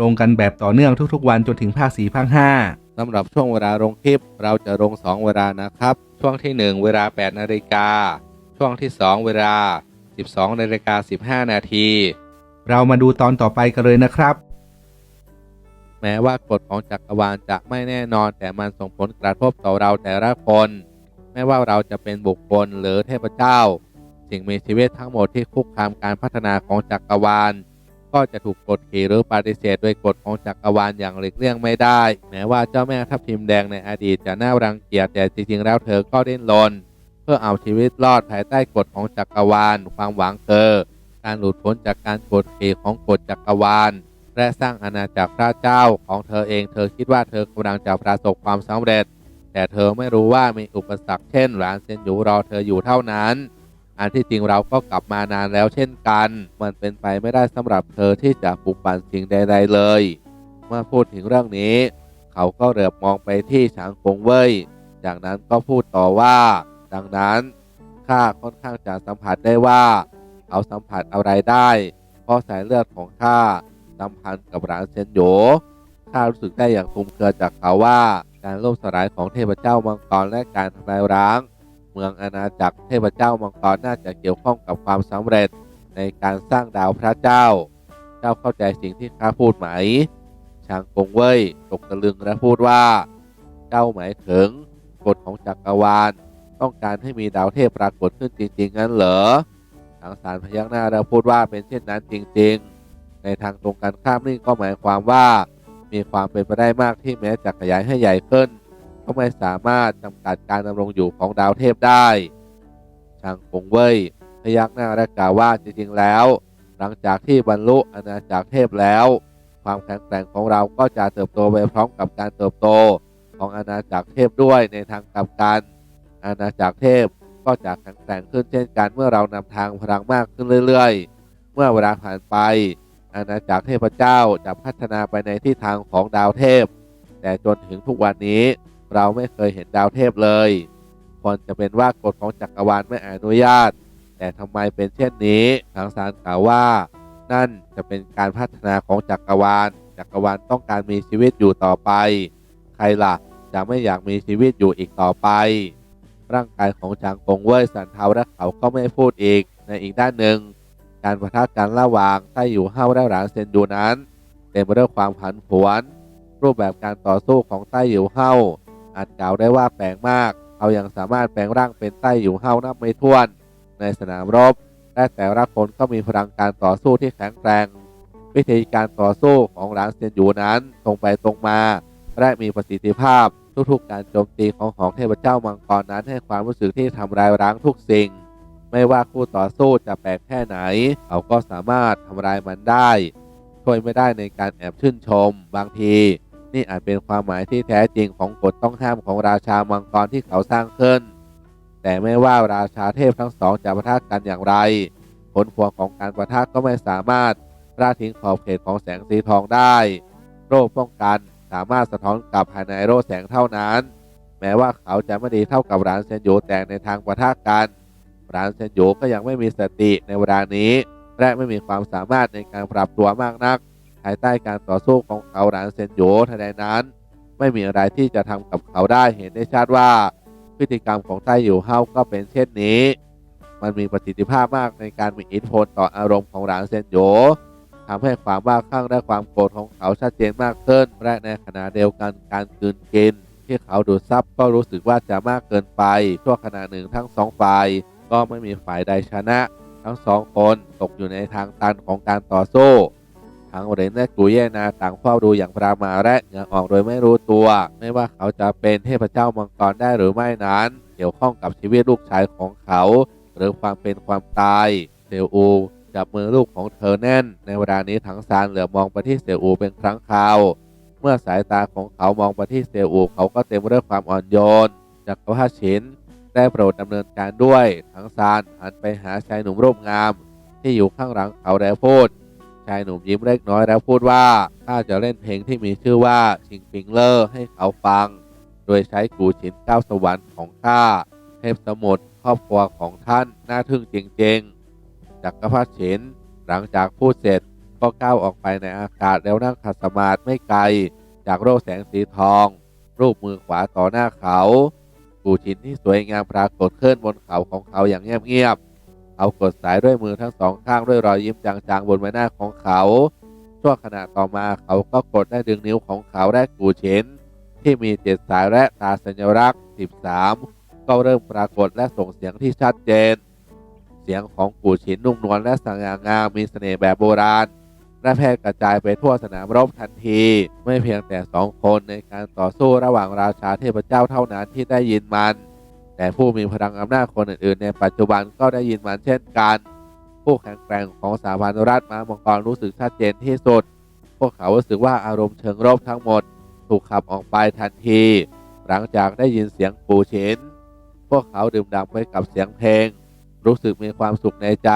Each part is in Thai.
ลงกันแบบต่อเนื่องทุกๆ วันจนถึงภาค4ภาค5สำหรับช่วงเวลาลงคลิป เราจะลง 2 เวลานะครับ ช่วงที่ 1 เวลา 8 นาฬิกา ช่วงที่ 2 เวลา 12 นาฬิกา 15 นาที เรามาดูตอนต่อไปกันเลยนะครับ แม้ว่ากฎของจักรวาลจะไม่แน่นอน แต่มันส่งผลกระทบต่อเราแต่ละคน ไม่ว่าเราจะเป็นบุคคลหรือเทพเจ้า สิ่งมีชีวิตทั้งหมดที่คุกคามการพัฒนาของจักรวาล ก็จะถูกกดขี่หรือปฏิเสธโดยกฎของจักรวาลอย่างหลีกเลี่ยงไม่ได้ แม้ว่าเจ้าแม่ทับทิมแดงในอดีตจะน่ารังเกียจแต่จริงๆแล้วเธอก็ดิ้นรนเพื่อเอาชีวิตรอดภายใต้กฎของจักรวาล ความหวังเธอการหลุดพ้นจากการกดขี่ของกฎจักรวาล และสร้างอาณาจักรพระเจ้าของเธอเองเธอคิดว่าเธอกำลังจะประสบความสำเร็จ แต่เธอไม่รู้ว่ามีอุปสรรคเช่นหลานเซนอยู่รอเธออยู่เท่านั้น อันที่จริงเราก็กลับมานานแล้วเช่นกัน มันเป็นไปไม่ได้สำหรับเธอที่จะปลุกปั่นสิ่งใด ๆ เลย เมื่อพูดถึงเรื่องนี้ เขาก็เหลือบมองไปที่ฉางกงเว่ยจากนั้นก็พูดต่อว่า ดังนั้นข้าค่อนข้างจะสัมผัสได้ว่า เขาสัมผัสอะไรได้เพราะสายเลือดของข้าสัมพันธ์กับหลานเซนโยข้ารู้สึกได้อย่างคลุมเครือจากเขาว่า การล่มสลายของเทพเจ้ามังกรและการทำลายร้าง เมืองอาณาจักรเทพเจ้ามังกรน่าจะเกี่ยวข้องกับความสำเร็จในการสร้างดาวพระเจ้า เจ้าเข้าใจสิ่งที่ข้าพูดไหม ชางกงเว่ยตกตะลึงและพูดว่า เจ้าหมายถึงกฎของจักรวาล ต้องการให้มีดาวเทพปรากฏขึ้นจริง ๆ งั้นเหรอทางสารพยักหน้าและพูดว่าเป็นเช่นนั้นจริง ๆ ในทางตรงกันข้ามนี่ก็หมายความว่า มีความเป็นไปได้มากที่แม้จะขยายให้ใหญ่ขึ้น ก็ไม่สามารถจำกัดการดำรงอยู่ของดาวเทพได้ชางกงเว่ยพยักหน้าและกล่าวว่าจริงๆแล้ว หลังจากที่บรรลุอาณาจักรเทพแล้ว ความแข็งแกร่งของเราก็จะเติบโตไปพร้อมกับการเติบโตของอาณาจักรเทพด้วยในทางกลับกัน อาณาจักรเทพก็จะแข็งแกร่งขึ้นเช่นกันเมื่อเรานำทางพลังมากขึ้นเรื่อยๆ เมื่อเวลาผ่านไป อาณาจักรเทพเจ้าจะพัฒนาไปในทิศทางของดาวเทพ แต่จนถึงทุกวันนี้ เราไม่เคยเห็นดาวเทพเลยควรจะเป็นว่ากฎของจักรวาลไม่อนุญาต แต่ทำไมเป็นเช่นนี้ทางสารกล่าวว่า นั่นจะเป็นการพัฒนาของจักรวาล จักรวาลต้องการมีชีวิตอยู่ต่อไป ใครล่ะจะไม่อยากมีชีวิตอยู่อีกต่อไป ร่างกายของจางกงเว่ยสันเทาและเขาก็ไม่พูดอีก ในอีกด้านหนึ่ง การประทะกันระหว่างไต้อยู่เฮาและหลานเซนดูนั้นเต็มไปด้วยความผันผวน รูปแบบการต่อสู้ของไต้อยู่เฮา อาจกล่าวได้ว่าแปลกมาก เขายังสามารถแปลงร่างเป็นไต้อยู่เฮานับไม่ถ้วน ในสนามรบ และแต่ละคนก็มีพลังการต่อสู้ที่แข็งแกร่ง วิธีการต่อสู้ของหลานเซียนอยู่นั้นตรงไปตรงมา และมีประสิทธิภาพทุกๆ การโจมตีของของเทพเจ้ามังกรนั้นให้ความรู้สึกที่ทำลายร้างทุกสิ่ง ไม่ว่าคู่ต่อสู้จะแปลกแค่ไหน เขาก็สามารถทำลายมันได้ ช่วยไม่ได้ในการแอบชื่นชม บางที นี่อาจเป็นความหมายที่แท้จริงของกฎต้องห้ามของราชามังกรที่เขาสร้างขึ้น แต่ไม่ว่าราชาเทพทั้งสองจะประทะกันอย่างไร ผลพวงของการประทะก็ไม่สามารถล่าทิ้งขอบเขตของแสงสีทองได้ โรคป้องกันสามารถสะท้อนกลับภายในโรคแสงเท่านั้น แม้ว่าเขาจะไม่ดีเท่ากับร้านเซนโยแต่ในทางประทะกันร้านเซนโยก็ยังไม่มีสติในเวลานี้ และไม่มีความสามารถในการปรับตัวมากนัก ภายใต้การต่อสู้ของเขาร้านเซนโยทันใดนั้น ไม่มีอะไรที่จะทำกับเขาได้เห็นได้ชัดว่า พฤติกรรมของไต้อยู่เฮาก็เป็นเช่นนี้ มันมีประสิทธิภาพมากในการมีอิทธิพลต่ออารมณ์ของหลานเซนโยทำให้ความบ้าคลั่งและความโกรธของเขาชัดเจนมากขึ้นและในขณะเดียวกันการกืนกิน ที่เขาดูดซับก็รู้สึกว่าจะมากเกินไปชั่วขณะหนึ่งทั้งสองฝ่ายก็ไม่มีฝ่ายใดชนะ ทั้งสองคนตกอยู่ในทางตันของการต่อสู้ ทั้งเรนและกุเยนาต่างเฝ้าดูอย่างปรามาและเงื่ออกโดยไม่รู้ตัว ไม่ว่าเขาจะเป็นเทพเจ้ามังกรได้หรือไม่นั้น เกี่ยวข้องกับชีวิตลูกชายของเขา หรือความเป็นความตายเซลอูจับมือลูกของเธอแน่น ในเวลานี้ถังซานเหลือมองไปที่เสี่ยวอูเป็นครั้งคราว เมื่อสายตาของเขามองไปที่เสี่ยวอูเขาก็เต็มไปด้วยความอ่อนโยนจักพรรดิฉินได้โปรดดำเนินการด้วยถังซานหันไปหาชายหนุ่มรูปงาม ที่อยู่ข้างหลังเขาแล้วพูด ชายหนุ่มยิ้มเล็กน้อยแล้วพูดว่าข้าจะเล่นเพลงที่มีชื่อว่าชิงปิงเลอร์ให้เขาฟัง โดยใช้กูฉินเก้าสวรรค์ของข้าเทพสมุทรครอบครัวของท่านน่าทึ่งจริงๆจักรพรรดิฉินหลังจากพูดเสร็จก็ก้าวออกไปในอากาศแล้วนั่งขัดสมาธิไม่ไกล จากโรคแสงสีทอง รูปมือขวาต่อหน้าเขา กูฉินที่สวยงามปรากฏขึ้นบนเขาของเขาอย่างเงียบๆ เขากดสายด้วยมือทั้งสองข้างด้วยรอยยิ้มจางๆบนใบหน้าของเขา ชั่วขณะต่อมาเขาก็กดได้ดึงนิ้วของเขาและกูฉินที่มีเจ็ดสายและตาสัญลักษณ์ 13 ก็เริ่มปรากฏและส่งเสียงที่ชัดเจน เสียงของกูฉินนุ่มนวลและสง่างามมีเสน่ห์แบบโบราณและแพร่กระจายไปทั่วสนามรบทันที ไม่เพียงแต่สองคนในการต่อสู้ระหว่างราชาเทพเจ้าเท่านั้นที่ได้ยินมัน แต่ผู้มีพลังอำนาจคนอื่นๆ ในปัจจุบันก็ได้ยินมันเช่นกันผู้แข็งแกร่งของสาพันรัฐมามังกรรู้สึกชัดเจนที่สุด พวกเขารู้สึกว่าอารมณ์เชิงรบทั้งหมด ถูกขับออกไปทันที หลังจากได้ยินเสียงปูฉินพวกเขาดื่มด่ำไปกับเสียงเพลง รู้สึกมีความสุขในใจ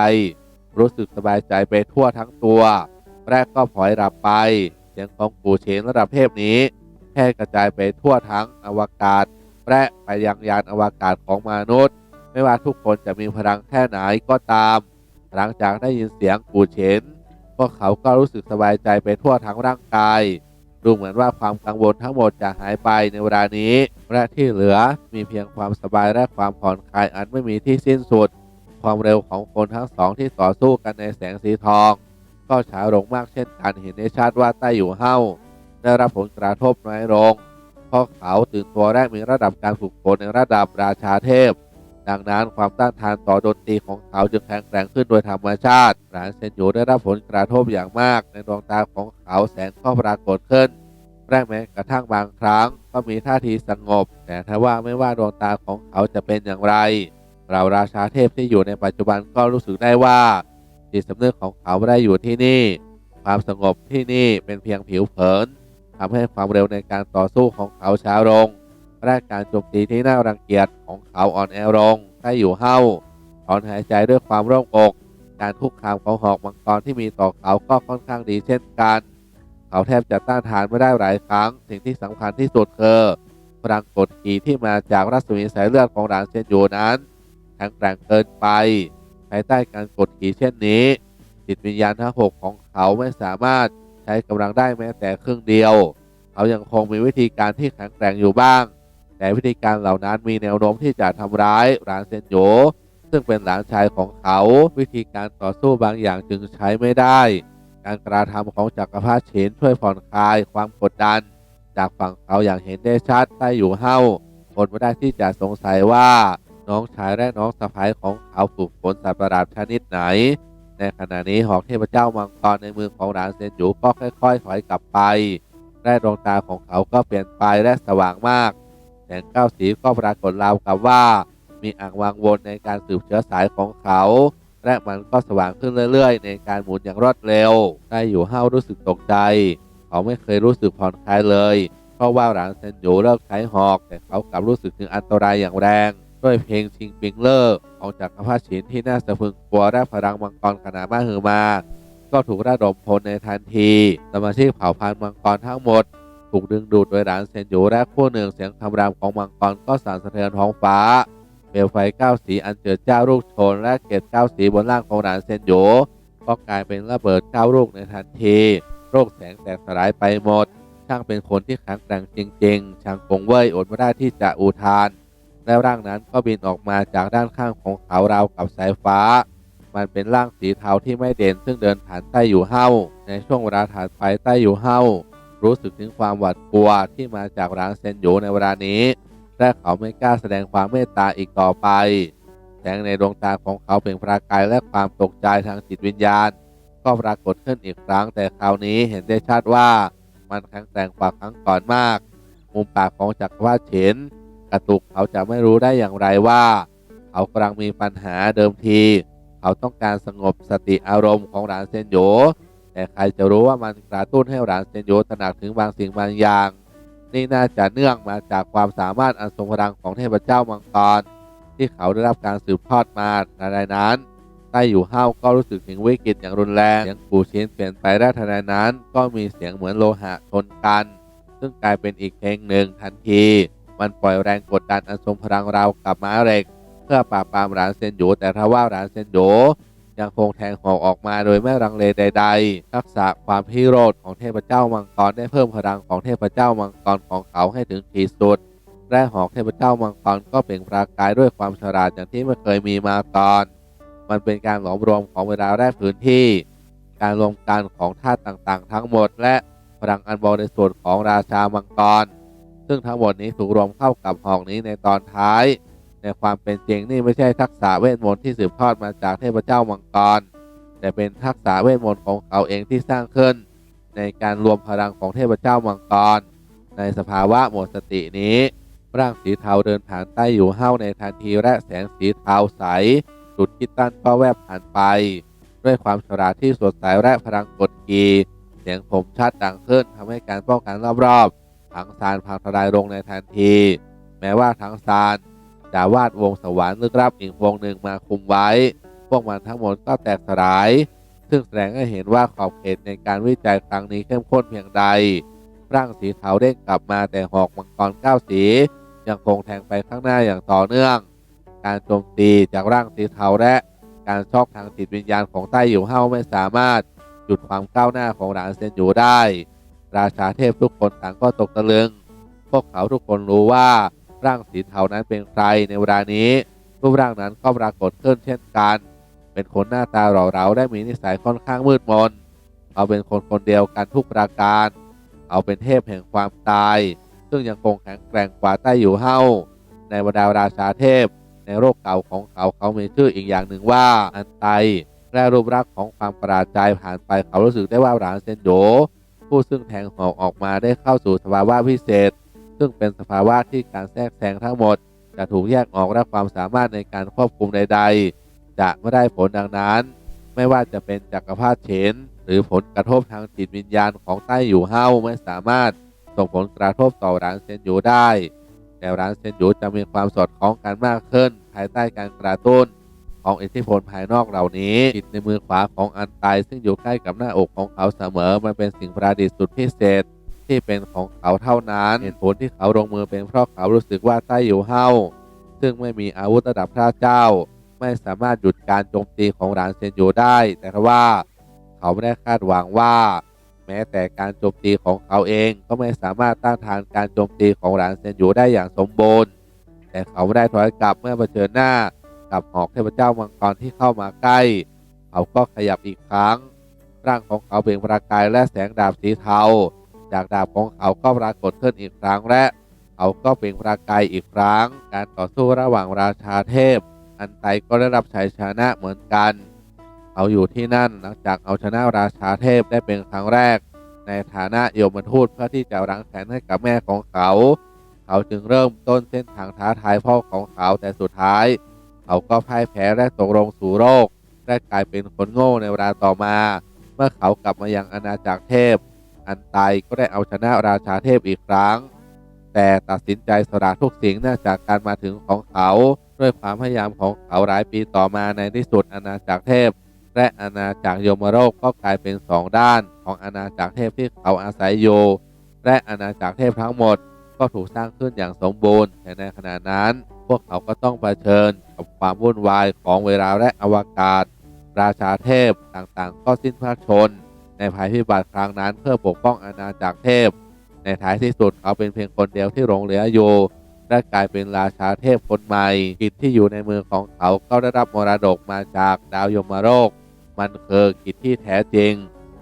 รู้สึกสบายใจไปทั่วทั้งตัว แรกก็พลอยหลับไป เสียงของปูฉินระดับเทพนี้แพร่กระจายไปทั่วทั้งอวกาศ และไปยังยานอวกาศของมนุษย์ ไม่ว่าทุกคนจะมีพลังแค่ไหนก็ตาม หลังจากได้ยินเสียงปูเฉนพวกเขาก็รู้สึกสบายใจไปทั่วทั้งร่างกาย ดูเหมือนว่าความกังวลทั้งหมดจะหายไปในเวลานี้ และที่เหลือมีเพียงความสบายและความผ่อนคลายอันไม่มีที่สิ้นสุด ความเร็วของคนทั้งสองที่ต่อสู้กันในแสงสีทอง ก็ช้าลงมากเช่นกันเห็นได้ชัดว่าใต้อยู่เฮ้าได้รับผลกระทบน้อยลง พราะเขาตื่นตัวแรกมีระดับการฝึกฝนในระดับราชาเทพ ดังนั้นความต้านทานต่อดนตรีของเขาจึงแข็งแกร่งขึ้นโดยธรรมชาติหลานเซนยูได้รับผลกระทบอย่างมาก ในดวงตาของเขาแสงก็ปรากฏขึ้นแรกแม้กระทั่งบางครั้งก็มีท่าทีสงบ แต่ถ้าว่าไม่ว่าดวงตาของเขาจะเป็นอย่างไร เราราชาเทพที่อยู่ในปัจจุบันก็รู้สึกได้ว่าจิตสำนึกของเขาไม่ได้อยู่ที่นี่ ความสงบที่นี่เป็นเพียงผิวเผิน ทำให้ความเร็วในการต่อสู้ของเขาช้าลงแรกการโจมตีที่น่ารังเกียจของเขาอ่อนแอลงใต้อยู่เห้าถอนหายใจด้วยความโล่งอก การคุกคามของหอกมังกรที่มีต่อเขาก็ค่อนข้างดีเช่นกัน เขาแทบจะต้านทานไม่ได้หลายครั้ง สิ่งที่สำคัญที่สุดคือพลังกดขี่ที่มาจากรัศมีสายเลือดของหลานเซนยูนั้นแข็งแกร่งเกินไปภายใต้การกดขี่เช่นนี้ จิตวิญญาณทั้งหกของเขาไม่สามารถ ใช้กำลังได้แม้แต่ครึ่งเดียว เขายังคงมีวิธีการที่แข็งแกร่งอยู่บ้าง แต่วิธีการเหล่านั้นมีแนวโน้มที่จะทำร้ายหลานเซนโยซึ่งเป็นหลานชายของเขา วิธีการต่อสู้บางอย่างจึงใช้ไม่ได้ การกระทำของจักรพรรดิเฉินช่วยผ่อนคลายความกดดัน จากฝั่งเขาอย่างเห็นได้ชัดใต้อยู่เฮ้าคนไม่ได้ที่จะสงสัยว่าน้องชายและน้องสะพ้ายของเขาฝึกฝนสัตว์ประหลาดชนิดไหน ในขณะนี้หอกเทพเจ้ามังกรในมือของหลานเซนจูก็ค่อยๆถอยกลับไป และดวงตาของเขาก็เปลี่ยนไปและสว่างมาก แสงก้าวสีก็ปรากฏราวกับว่า มีอ่างวางวนในการสืบเชื้อสายของเขา และมันก็สว่างขึ้นเรื่อย ๆ ในการหมุนอย่างรวดเร็ว ได้อยู่ห้าวรู้สึกตกใจ เขาไม่เคยรู้สึกผ่อนคลายเลย เพราะว่าหลานเซนยูเลิกใช้หอก แต่เขากลับรู้สึกถึงอันตรายอย่างแรง ด้วยเพลงชิงปิงเลอร์ของจักรพรรดิฉินที่น่าสะพึงกลัวและพลังมังกรขนาดมาหึมา ก็ถูกระดมพลในทันทีสมาชิกเผ่าพันธุ์มังกรทั้งหมด ถูกดึงดูดโดยหลานเซนยูและคู่หนึ่งเสียงคำรามของมังกรก็สั่นสะเทือนท้องฟ้าเปลวไฟเก้าสีอันเจิดจ้าลูกโชนและเกล็ดเก้าสีบนร่างของหลานเซนยูก็กลายเป็นระเบิดเก้าลูกในทันทีโรคแสงแตกสลายไปหมด ช่างเป็นคนที่แข็งแกร่งจริงๆช่างคงเว่ยอดไม่ได้ที่จะอุทาน แล้วร่างนั้นก็บินออกมาจากด้านข้างของเขาราวกับสายฟ้า มันเป็นร่างสีเทาที่ไม่เด่นซึ่งเดินผ่านใต้อยู่เฮ้าในช่วงเวลาถัดไปใต้อยู่เฮ้ารู้สึกถึงความหวาดกลัวที่มาจากร้านเซนโยในเวลานี้และเขาไม่กล้าแสดงความเมตตาอีกต่อไป แสงในดวงตาของเขาเป็นประกายและความตกใจทางจิตวิญญาณ ก็ปรากฏขึ้นอีกครั้ง แต่คราวนี้เห็นได้ชัดว่ามันแข็งแกร่งกว่าครั้งก่อนมาก มุมปากของจักรวาลเฉิน กระตุกเขาจะไม่รู้ได้อย่างไรว่า เขากำลังมีปัญหาเดิมที เขาต้องการสงบสติอารมณ์ของหลานเซนโยแต่ใครจะรู้ว่ามันกระตุ้นให้หลานเซนโยตระหนักถึงบางสิ่งบางอย่าง นี่น่าจะเนื่องมาจากความสามารถอันทรงพลังของเทพเจ้ามังกรที่เขาได้รับการสืบทอดมาในนั้นใต้อยู่ห้าวก็รู้สึกถึงวิกฤตอย่างรุนแรง เสียงปูชินเปลี่ยนไปและทันใดนั้น ก็มีเสียงเหมือนโลหะชนกัน ซึ่งกลายเป็นอีกเพลงหนึ่งทันที มันปล่อยแรงกดดันอันทรงพลังเราวกับม้าเหล็ก เพื่อปราบปรามหลานเซนโยแต่ถ้าว่าหลานเซนโยยังคงแทงหอกออกมาโดยไม่รังเลใด ๆ ทักษะความพิโรธของเทพเจ้ามังกรได้เพิ่มพลังของเทพเจ้ามังกรของเขาให้ถึงขีดสุด และหอกเทพเจ้ามังกรก็เปล่งประกายด้วยความฉลาดอย่างที่ไม่เคยมีมาก่อน มันเป็นการหลอมรวมของเวลาและพื้นที่ การรวมกันของธาตุต่างๆ ทั้งหมด และพลังอันบริสุทธิ์ของราชามังกร ซึ่งทั้งหมดนี้ถูกรวมเข้ากับหอกนี้ในตอนท้าย ในความเป็นจริงนี่ไม่ใช่ทักษะเวทมนต์ที่สืบทอดมาจากเทพเจ้ามังกร แต่เป็นทักษะเวทมนต์ของเขาเองที่สร้างขึ้น ในการรวมพลังของเทพเจ้ามังกร ในสภาวะหมดสตินี้ร่างสีเทาเดินผ่านใต้อยู่เห้าในทันทีและแสงสีเทาใสจุดคิดตั้นก็แวบผ่านไป ด้วยความฉลาดที่สดใสและพลังกดกีเสียงผมชัดดังขึ้นทำให้การป้องกันรอบๆ ถังซานพังทลายลงในทันที แม้ว่าถังซานจะวาดวงสวรรค์ลึกลับอีกวงหนึ่งมาคุมไว้ พวกมันทั้งหมดก็แตกสลาย ซึ่งแสดงให้เห็นว่าขอบเขตในการวิจัยครั้งนี้เข้มข้นเพียงใดร่างสีเทาเด้งกลับมาแต่หอกมังกรเก้าสี ยังคงแทงไปข้างหน้าอย่างต่อเนื่อง การโจมตีจากร่างสีเทาและ การชอกทางจิตวิญญาณของใต้อยู่เฮาไม่สามารถหยุดความก้าวหน้าของหลานเซนอยู่ได้ ราชาเทพทุกคนต่างก็ตกตะลึง พวกเขาทุกคนรู้ว่าร่างสีเทานั้นเป็นใครในเวลานี้ รูปร่างนั้นก็ปรากฏขึ้นเช่นกัน เป็นคนหน้าตาหล่อเหลาและมีนิสัยค่อนข้างมืดมน เขาเป็นคนคนเดียวกันทุกประการ เขาเป็นเทพแห่งความตาย ซึ่งยังคงแข็งแกร่งกว่าใต้อยู่เฮาในบรรดาราชาเทพ ในโลกเก่าของเขาเขามีชื่ออีกอย่างหนึ่งว่าอันไตและรูปรักษ์ของความประหลาดใจผ่านไปเขารู้สึกได้ว่าหลานเซนโด ผู้ซึ่งแทงหอกออกมาได้เข้าสู่สภาวะพิเศษ ซึ่งเป็นสภาวะที่การแทรกแซงทั้งหมด จะถูกแยกออกและความสามารถในการควบคุมใด ๆ จะไม่ได้ผลดังนั้น ไม่ว่าจะเป็นจักรพรรดิเฉนหรือผลกระทบทางจิตวิญญาณของใต้อยู่เฮาไม่สามารถส่งผลกระทบต่อร้านเซนยูได้แต่ร้านเซนยูจะมีความสอดคล้องกันมากขึ้น ภายใต้การกระตุ้น ของอิทธิพลภายนอกเหล่านี้จิตในมือขวาของอันไตซึ่งอยู่ใกล้กับหน้าอกของเขาเสมอมันเป็นสิ่งประดิษฐ์สุดพิเศษที่เป็นของเขาเท่านั้นเหตุผลที่เขาลงมือเป็นเพราะเขารู้สึกว่าใต้อยู่เฮาซึ่งไม่มีอาวุธระดับพระเจ้า ไม่สามารถหยุดการโจมตีของหลานเซนโยได้ แต่ว่า เขาไม่ได้คาดหวังว่า แม้แต่การโจมตีของเขาเองก็ไม่สามารถต้านทานการโจมตีของหลานเซนโยได้อย่างสมบูรณ์แต่เขาไม่ได้ถอยกลับเมื่อเผชิญหน้า กับหอกเทพเจ้ามังกรที่เข้ามาใกล้ เขาก็ขยับอีกครั้ง ร่างของเขาเปล่งประกายและแสงดาบสีเทา จากดาบของเขาก็ปรากฏขึ้นอีกครั้งและเขาก็เปล่งประกายอีกครั้ง การต่อสู้ระหว่างราชาเทพ อันไตก็ได้รับชัยชนะเหมือนกัน เขาอยู่ที่นั่นหลังจากเอาชนะราชาเทพได้เป็นครั้งแรก ในฐานะโยมทูตเพื่อที่จะรังแขนให้กับแม่ของเขา เขาจึงเริ่มต้นเส้นทางท้าทายพ่อของเขาแต่สุดท้าย เขาก็พ่ายแพ้และตกลงสู่โรคและกลายเป็นคนโง่ในเวลาต่อมา เมื่อเขากลับมายังอาณาจักรเทพ อันไตก็ได้เอาชนะราชาเทพอีกครั้ง แต่ตัดสินใจสละทุกสิ่งเนื่องจากการมาถึงของเขา ด้วยความพยายามของเขาหลายปีต่อมาในที่สุดอาณาจักรเทพ และอาณาจักรยมโรคก็กลายเป็นสองด้านของอาณาจักรเทพที่เขาอาศัยอยู่และอาณาจักรเทพทั้งหมด ก็ถูกสร้างขึ้นอย่างสมบูรณ์แต่ในขณะนั้น พวกเขาก็ต้องเผชิญกับความวุ่นวายของเวลาและอวกาศ ราชาเทพต่างๆ ก็สิ้นพระชน ในภัยพิบัติครั้งนั้นเพื่อปกป้องอาณาจักรเทพ ในท้ายที่สุดเขาเป็นเพียงคนเดียวที่หลงเหลืออยู่และกลายเป็นราชาเทพคนใหม่กิจที่อยู่ในมือของเขาก็ได้รับมรดกมาจากดาวยมโรคมันคือกิจที่แท้จริง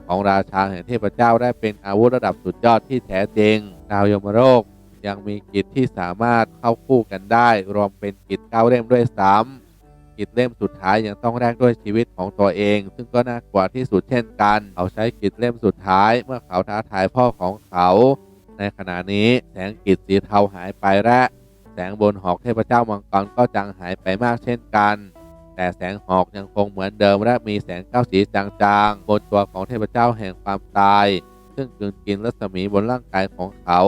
ของราชาแห่งเทพเจ้าได้เป็นอาวุธระดับสุดยอดที่แท้จริง ดาวยมโรค ยังมีกิจที่สามารถเข้าคู่กันได้ รวมเป็นกิจเก้าเล่มด้วยซ้ำกิจเล่มสุดท้ายยังต้องแลกด้วยชีวิตของตัวเอง ซึ่งก็น่ากลัวที่สุดเช่นกัน เขาใช้กิจเล่มสุดท้าย เมื่อเขาท้าทายพ่อของเขา ในขณะนี้แสงกิจสีเทาหายไปและ แสงบนหอกเทพเจ้ามังกรก็จางหายไปมากเช่นกันแต่แสงหอกยังคงเหมือนเดิมและมีแสงเก้าสีจางๆบนตัวของเทพเจ้าแห่งความตาย ซึ่งกลืนกินรัศมีบนร่างกายของเขา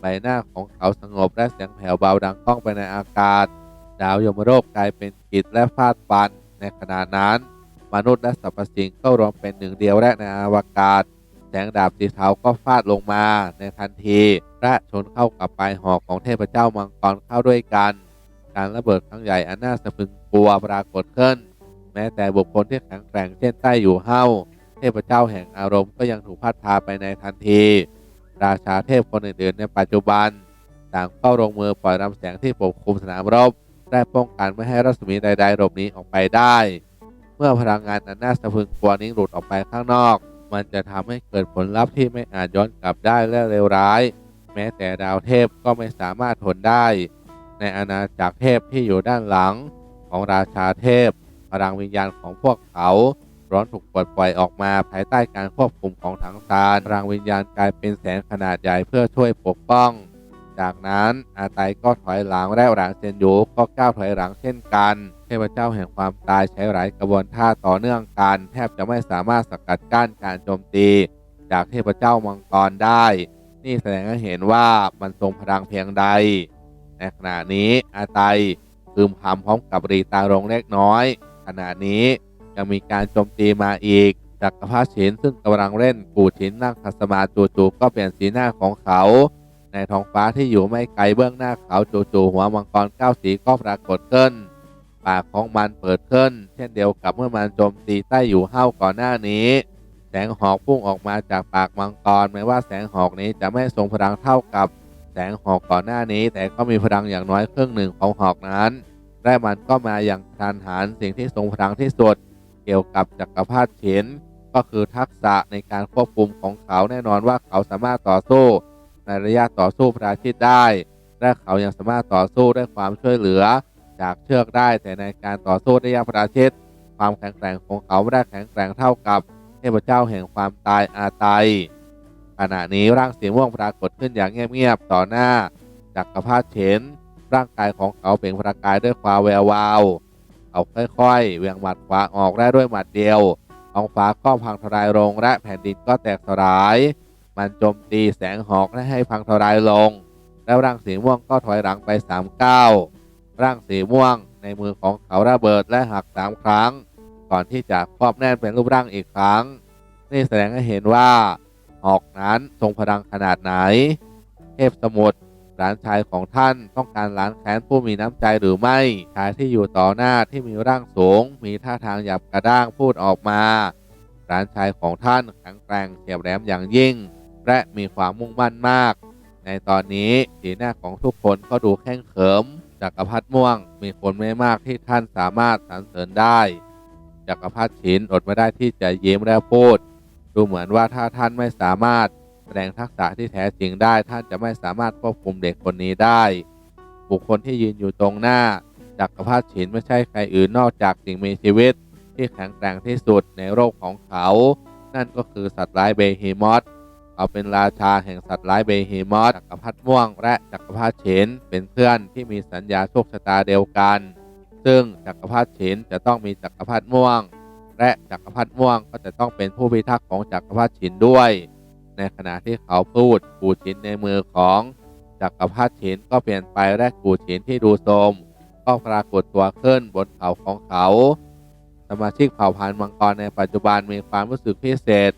ใบหน้าของเขาสงบและเสียงแผ่วเบาดังก้องไปในอากาศ ดาวยมโรคกลายเป็นกิจและฟาดฟัน ในขณะนั้น มนุษย์และสรรพสิ่งก็รวมเป็นหนึ่งเดียวและในอวกาศ แสงดาบสีเทาก็ฟาดลงมาในทันทีและชนเข้ากับปลายหอกของเทพเจ้ามังกรเข้าด้วยกัน การระเบิดครั้งใหญ่อันน่าสะพรึงกลัวปรากฏขึ้น แม้แต่บุคคลที่แข็งแกร่งเช่นใต้อยู่เฮ้าเทพเจ้าแห่งอารมณ์ก็ยังถูกพัดพาไปในทันที ราชาเทพคนอื่นๆในปัจจุบัน ต่างเข้าลงมือปล่อยลำแสงที่ปกคลุมสนามรบ ได้ป้องกันไม่ให้รัศมีใดๆหลบหนีออกไปได้ เมื่อพลังงานอันน่าสะพึงกลัวนี้หลุดออกไปข้างนอก มันจะทำให้เกิดผลลัพธ์ที่ไม่อาจย้อนกลับได้และเลวร้าย แม้แต่ดาวเทพก็ไม่สามารถทนได้ ในอาณาจักรเทพที่อยู่ด้านหลังของราชาเทพ พลังวิญญาณของพวกเขา ร้อนถูกปลดปล่อยออกมาภายใต้การควบคุมของถังซานพลังวิญญาณกลายเป็นแสงขนาดใหญ่เพื่อช่วยปกป้อง จากนั้นอาไตก็ถอยหลังและหลังเซนยูก็ก้าวถอยหลังเช่นกัน เทพเจ้าแห่งความตายใช้หลายกระบวนท่าต่อเนื่องกันแทบจะไม่สามารถสกัดกั้นการโจมตี จากเทพเจ้ามังกรได้ นี่แสดงให้เห็นว่ามันทรงพลังเพียงใดในขณะนี้อาไตพึมพำพร้อมกับรีตาลงเล็กน้อย ขณะนี้ ยังมีการโจมตีมาอีกจักรพรรดิชินซึ่งกำลังเล่นกูชินนั่งคัสมาจู่ๆก็เปลี่ยนสีหน้าของเขา ในท้องฟ้าที่อยู่ไม่ไกลเบื้องหน้าเขาจู่ๆหัวมังกรเก้าสีก็ปรากฏขึ้น ปากของมันเปิดขึ้น เช่นเดียวกับเมื่อมันโจมตีใต้อยู่เฮ้าก่อนหน้านี้ แสงหอกพุ่งออกมาจากปากมังกรแม้ว่าแสงหอกนี้จะไม่ทรงพลังเท่ากับแสงหอกก่อนหน้านี้ แต่ก็มีพลังอย่างน้อยครึ่งหนึ่งของหอกนั้นและมันก็มาอย่างทานหารสิ่งที่ทรงพลังที่สุด เกี่ยวกับจักรพรรดิเฉินก็คือทักษะในการควบคุมของเขาแน่นอนว่าเขาสามารถต่อสู้ในระยะต่อสู้ประชิดได้ และเขายังสามารถต่อสู้ได้ความช่วยเหลือ จากเชือกได้แต่ในการต่อสู้ระยะประชิดความแข็งแกร่งของเขาไม่ได้แข็งแกร่งเท่ากับเทพเจ้าแห่งความตายอาไตยขณะนี้ร่างสีม่วงปรากฏขึ้นอย่างเงียบๆต่อหน้าจักรพรรดิเฉินร่างกายของเขาเปล่งประกายด้วยความแวววาว เขาค่อยๆเหวียงหมัดขวาออกได้ด้วยหมัดเดียวท้องฟ้าก็พังทลายลงและแผ่นดินก็แตกสลาย มันโจมตีแสงหอกและให้พังทลายลง แล้วร่างสีม่วงก็ถอยหลังไปสามก้าวร่างสีม่วงในมือของเขาระเบิดและหักสามครั้ง ก่อนที่จะครอบแน่นเป็นรูปร่างอีกครั้ง นี่แสดงให้เห็นว่าหอกนั้นทรงพลังขนาดไหน เทพสมุทร หลานชายของท่านต้องการล้างแค้นผู้มีน้ำใจหรือไม่ชายที่อยู่ต่อหน้าที่มีร่างสูง มีท่าทางหยาบกระด้างพูดออกมาหลานชายของท่านแข็งแกร่งเฉียบแหลมอย่างยิ่ง และมีความมุ่งมั่นมาก ในตอนนี้สีหน้าของทุกคนก็ดูแข้งเขิมจักรพรรดิม่วง มีคนไม่มากที่ท่านสามารถสรรเสริญได้จักรพรรดิฉินอดไม่ได้ที่จะยิ้มและพูด ดูเหมือนว่าถ้าท่านไม่สามารถ แสดงทักษะที่แท้จริงได้ ท่านจะไม่สามารถควบคุมเด็กคนนี้ได้ บุคคลที่ยืนอยู่ตรงหน้าจักรพรรดิฉินไม่ใช่ใครอื่นนอกจากสิ่งมีชีวิต ที่แข็งแกร่งที่สุดในโลกของเขา นั่นก็คือสัตว์ร้ายเบฮีมอสเขาเป็นราชาแห่งสัตว์ร้ายเบฮีมอสจักรพรรดิม่วง และจักรพรรดิเฉินเป็นเพื่อนที่มีสัญญาโชคชะตาเดียวกัน ซึ่งจักรพรรดิเฉินจะต้องมีจักรพรรดิม่วง และจักรพรรดิม่วงก็จะต้องเป็นผู้พิทักษ์ของจักรพรรดิฉินด้วย ในขณะที่เขาพูดกูฉินในมือของจักรพรรดิฉินก็เปลี่ยนไปและกูฉินที่ดูโทมก็ปรากฏตัวขึ้นบนเขาของเขา สมาชิกเผ่าพันธุ์มังกรในปัจจุบันมีความรู้สึกพิเศษ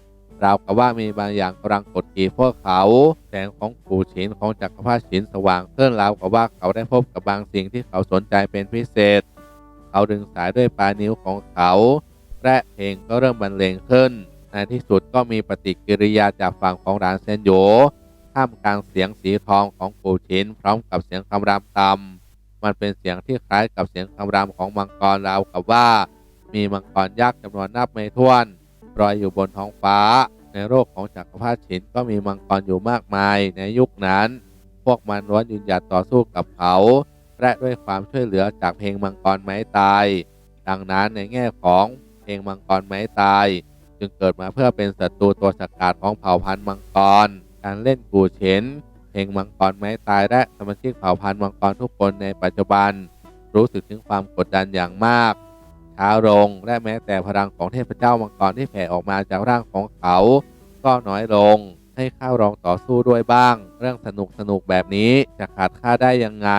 ราวกับว่ามีบางอย่างกำลังกดขี่พวกเขา แสงของกูฉินของจักรพรรดิฉินสว่างขึ้นราวกับว่าเขาได้พบกับบางสิ่งที่เขาสนใจเป็นพิเศษ เขาดึงสายด้วยปลายนิ้วของเขา และเพลงก็เริ่มบรรเลงขึ้น ในที่สุดก็มีปฏิกิริยาจากฝั่งของหลานเซนโยท่ามกลางเสียงสีทองของกูฉินพร้อมกับเสียงคำรามตำมันเป็นเสียงที่คล้ายกับเสียงคำรามของมังกรราวกับว่า มีมังกรยักษ์จำนวนนับไม่ถ้วนลอยอยู่บนท้องฟ้า ในโลกของจักรพรรดิฉินก็มีมังกรอยู่มากมายในยุคนั้น พวกมันล้วนยืนหยัดต่อสู้กับเขาและด้วยความช่วยเหลือจากเพลงมังกรไม้ตาย ดังนั้นในแง่ของเพลงมังกรไม้ตาย จึงเกิดมาเพื่อเป็นศัตรูตัวฉกาจของเผ่าพันธุ์มังกร การเล่นกูเฉนเพลงมังกรไม้ตายและสมาชิกเผ่าพันธุ์มังกรทุกคนในปัจจุบัน รู้สึกถึงความกดดันอย่างมากช้าลงและแม้แต่พลังของเทพเจ้ามังกรที่แผ่ออกมาจากร่างของเขา ก็น้อยลงให้ข้าลองต่อสู้ด้วยบ้าง เรื่องสนุกสนุกแบบนี้จะขาดข้าได้ยังไง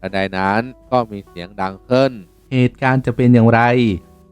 ทันใดนั้นก็มีเสียงดังขึ้น เหตุการณ์จะเป็นอย่างไร